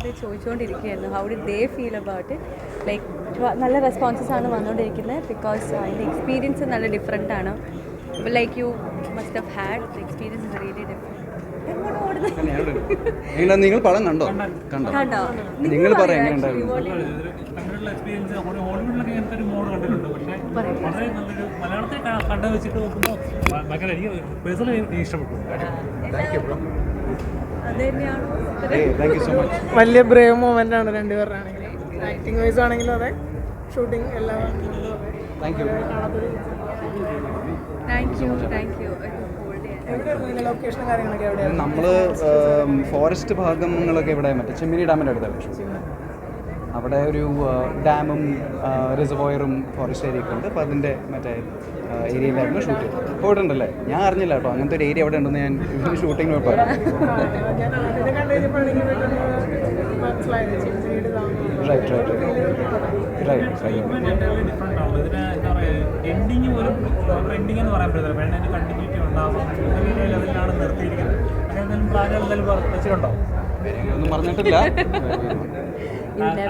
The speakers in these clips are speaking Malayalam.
അടുത്ത് ചോദിച്ചുകൊണ്ടിരിക്കുകയായിരുന്നു. How did they feel about like നല്ല റെസ്പോൺസസ് ആണ് വന്നുകൊണ്ടിരിക്കുന്നത്. ബിക്കോസ് അതിന്റെ എക്സ്പീരിയൻസ് നല്ല ഡിഫറെന്റ് ആണ്. Like you must have had experience is really different എങ്ങനെ നിങ്ങൾ പടം കണ്ടോ? കണ്ടോ. കണ്ടോ? നിങ്ങൾ പറ എങ്ങനെ ഉണ്ടായിരുന്നു എക്സ്പീരിയൻസ് നമ്മുടെ ഹോളിവുഡിലൊക്കെ ഇങ്ങനത്തെ ഒരു മോഡ് കണ്ടിട്ടുണ്ട്. പക്ഷേ വളരെ നല്ലൊരു മലയാളത്തിൽ ക- വെച്ചിട്ട് നോക്കുമ്പോൾ ഭ- ഭയങ്കര എനിക്ക് പേഴ്സണലി എനിക്ക് ഇഷ്ടപ്പെട്ടു. അത് തന്നെയാണോ താങ്ക് യു സോ മച്ച് വലിയ ബ്രേവ് മൂവ്മെന്റ് ആണ് രണ്ടുപേരുടെ ആണെങ്കിലും ആക്ടിങ് വൈസ് ആണെങ്കിലും അതെ. ഷൂട്ടിംഗ് എല്ലാം thank you thank you thank you നമ്മൾ ഫോറസ്റ്റ് ഭാഗങ്ങളൊക്കെ ഇവിടെ മറ്റേ ചെമ്മിനി ഡാമിന്റെ അടുത്താണ് ഷൂട്ട് അവിടെ ഒരു ഡാമും റിസർവോയറും ഫോറസ്റ്റ് ഏരിയ ഒക്കെ ഉണ്ട്. അപ്പോൾ അതിന്റെ മറ്റേ ഏരിയയിലായിരുന്നു ഷൂട്ട് ചെയ്തത്. പോയിട്ടുണ്ടല്ലേ? ഞാൻ അറിഞ്ഞില്ല കേട്ടോ. അങ്ങനത്തെ ഒരു ഏരിയ അവിടെ ഉണ്ടെന്ന് ഞാൻ ഷൂട്ടിങ്ങിന് പോയി റൈറ്റ് റൈറ്റ് റൈറ്റ് റൈറ്റ് ഇതിന് എൻഡിങ് ഒരു എൻഡിങ് എന്ന് പറയാൻ പറ്റില്ല വേണ്ട അതിന് കണ്ടിന്യൂറ്റി ഉണ്ടാവും അങ്ങനെ ലെവലിലാണ് നിർത്തിയിരിക്കുന്നത് അങ്ങനെ എന്തെങ്കിലും പ്ലാനുകൾ എന്തെങ്കിലും വെച്ചിട്ടുണ്ടോ? ഒന്നും പറഞ്ഞിട്ടില്ല.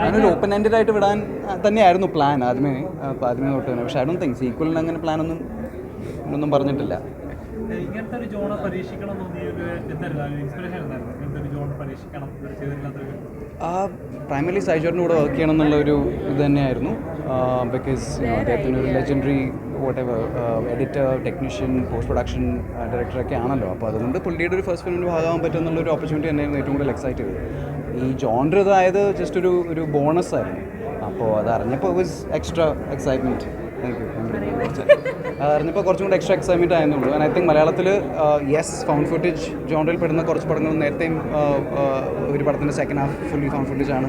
ഞാനൊരു ഓപ്പൺ എൻഡഡ് ആയിട്ട് വിടാൻ തന്നെയായിരുന്നു പ്ലാൻ ആദ്യമേ ആദ്യമേ തൊട്ട് തന്നെ. പക്ഷേ ഐ ഡോണ്ട് തിങ്ക് സീക്വലിന് അങ്ങനെ പ്ലാൻ ഒന്നും ഒന്നും പറഞ്ഞിട്ടില്ല. ഇങ്ങനത്തെ ഒരു ജോണ് പരീക്ഷിക്കണം ആ പ്രൈമറി സൈജോറിന്റെ കൂടെ വർക്ക് ചെയ്യണം എന്നുള്ള ഒരു ഇത് തന്നെയായിരുന്നു. ബിക്കോസ് അദ്ദേഹത്തിന് ഒരു legendary whatever editor technician post production ഡയറക്ടറൊക്കെ ആണല്ലോ. അപ്പോൾ അതുകൊണ്ട് പുള്ളിയുടെ ഒരു ഫസ്റ്റ് ഫിലിമിന് ഭാഗമാകാൻ പറ്റും എന്നുള്ള ഒരു ഓപ്പർച്യൂണിറ്റി തന്നെയായിരുന്നു ഏറ്റവും കൂടുതൽ എക്സൈറ്റ് ചെയ്തത്. ഈ ജോണ്ടർ ഇതായത് ജസ്റ്റ് ഒരു ഒരു ബോണസ് ആയിരുന്നു. അപ്പോൾ അത് അറിഞ്ഞപ്പോൾ വാസ് എക്സ്ട്രാ എക്സൈറ്റ്മെന്റ് യു അതറിഞ്ഞപ്പോൾ കുറച്ചും കൂടി എക്സ്ട്രാ എക്സൈറ്റ്മെന്റ് ആയിരുന്നുള്ളൂ ഐ തിങ്ക് മലയാളത്തിൽ യെസ് ഫൗണ്ട് ഫുട്ടേജ് ജോണ്ടിൽ പെടുന്ന കുറച്ച് പടങ്ങൾ നേരത്തെയും ആ, ആ, ഒരു പടത്തിന്റെ second half fully found footage ആണ്.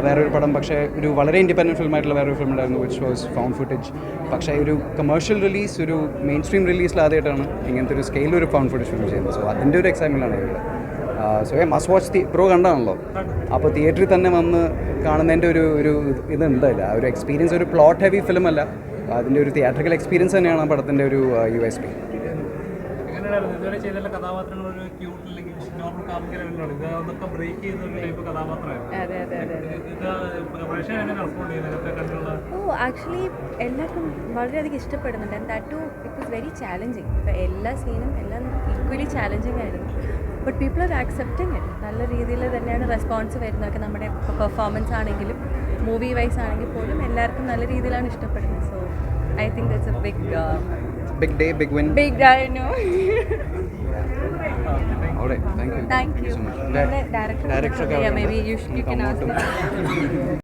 വേറെ ഒരു പടം പക്ഷേ ഒരു വളരെ ഇൻഡിപെൻഡന്റ് ഫിലിമായിട്ടുള്ള വേറൊരു ഫിലിം ഉണ്ടായിരുന്നു വിച്ച് വാസ് ഫൗണ്ട് ഫുട്ടേജ് പക്ഷേ ഒരു കമേഴ്ഷ്യൽ റിലീസ് ഒരു മെയിൻ സ്ട്രീം റിലീസിൽ ആദ്യമായിട്ടാണ് ഇങ്ങനത്തെ ഒരു സ്കെയിൽ ഒരു ഫൗണ്ട് ഫുട്ടേജ് ഫിലിം ചെയ്യുന്നത്. സോ അതിന്റെ ഒരു എക്സൈറ്റ്മെന്റ് ആണ് ഇവിടെ. So a must watch the pro കണ്ടാണല്ലോ. അപ്പോൾ തിയേറ്ററിൽ തന്നെ വന്ന് കാണുന്നതിന്റെ ഒരു ഒരു ഇത് ഇതുണ്ടല്ല. ആ ഒരു എക്സ്പീരിയൻസ് ഒരു പ്ലോട്ട് ഹെവി ഫിലിം അല്ല. അതിന്റെ ഒരു തിയേറ്ററിക്കൽ എക്സ്പീരിയൻസ് തന്നെയാണ് ആ പടത്തിന്റെ ഒരു യു എസ് പി എങ്ങനെയായിരുന്നു? ഇതുവരെ ചെയ്ത കഥാപാത്രങ്ങൾ ഒരു ക്യൂട്ട് അല്ലെങ്കിൽ നോർമൽ കാമിക്കൽ ലെവലിലാണ് ഇത് ബ്രേക്ക് ചെയ്യുന്ന ഒരു ടൈപ്പ് കഥാപാത്രമായിരുന്നു. അതെ അതെ അതെ അതെ. ഇത് പ്രേക്ഷകർ എങ്ങനെ റെസ്പോണ്ട് ചെയ്യുന്നത് ഇതൊക്കെ ഓ ആക്ച്വലി എല്ലാവർക്കും വളരെയധികം ഇഷ്ടപ്പെടുന്നുണ്ട്. And that to it was very challenging ഇപ്പോൾ എല്ലാ സീനും എല്ലാം ഈക്വലി ചാലഞ്ചിങ് ആയിരുന്നു. But people are accepting it നല്ല രീതിയിൽ തന്നെയാണ് റെസ്പോൺസ് വരുന്നതൊക്കെ നമ്മുടെ പെർഫോമൻസ് ആണെങ്കിലും. മൂവി വൈസ് ആണെങ്കിൽ പോലും എല്ലാവർക്കും നല്ല രീതിയിലാണ് ഇഷ്ടപ്പെടുന്നത്. So I think a big big day big win big no അവിടെ thank you director maybe you you can ask